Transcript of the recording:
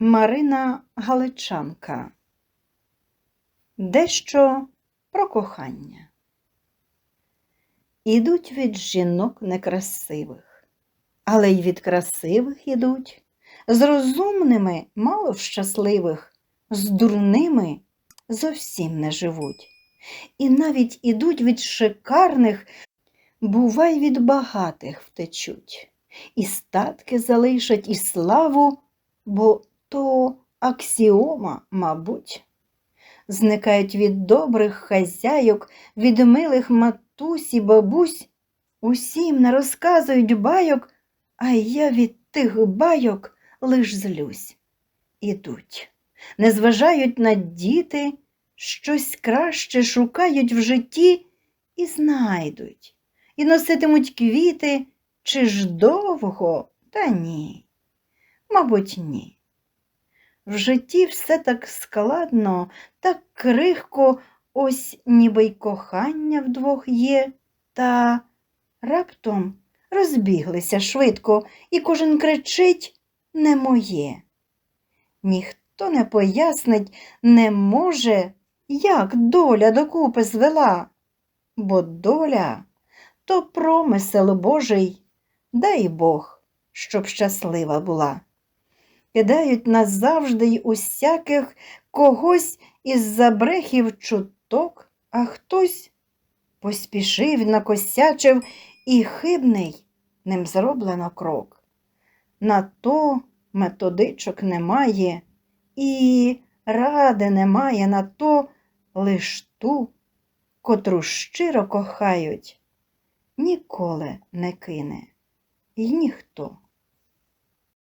Марина Галичанка. Дещо про кохання. Ідуть від жінок некрасивих, але й від красивих ідуть, з розумними мало щасливих, з дурними зовсім не живуть. І навіть ідуть від шикарних, бувай від багатих втечуть, і статки залишать, і славу, бо то аксіома, мабуть. Зникають від добрих хазяйок, від милих матусь і бабусь, усім не розказують байок, а я від тих байок лиш злюсь. Ідуть, не зважають на діти, щось краще шукають в житті і знайдуть, і носитимуть квіти, чи ж довго, та ні. Мабуть, ні. В житті все так складно, так крихко, ось ніби й кохання вдвох є, та раптом розбіглися швидко, і кожен кричить не моє. Ніхто не пояснить, не може, як доля докупи звела, бо доля то промисел Божий, дай Бог, щоб щаслива була кидають назавжди й усяких когось із забрехів чуток, а хтось поспішив, накосячив і хибний ним зроблено крок. На то методичок немає, і ради немає на то лиш ту, котру щиро кохають, ніколи не кине, і ніхто.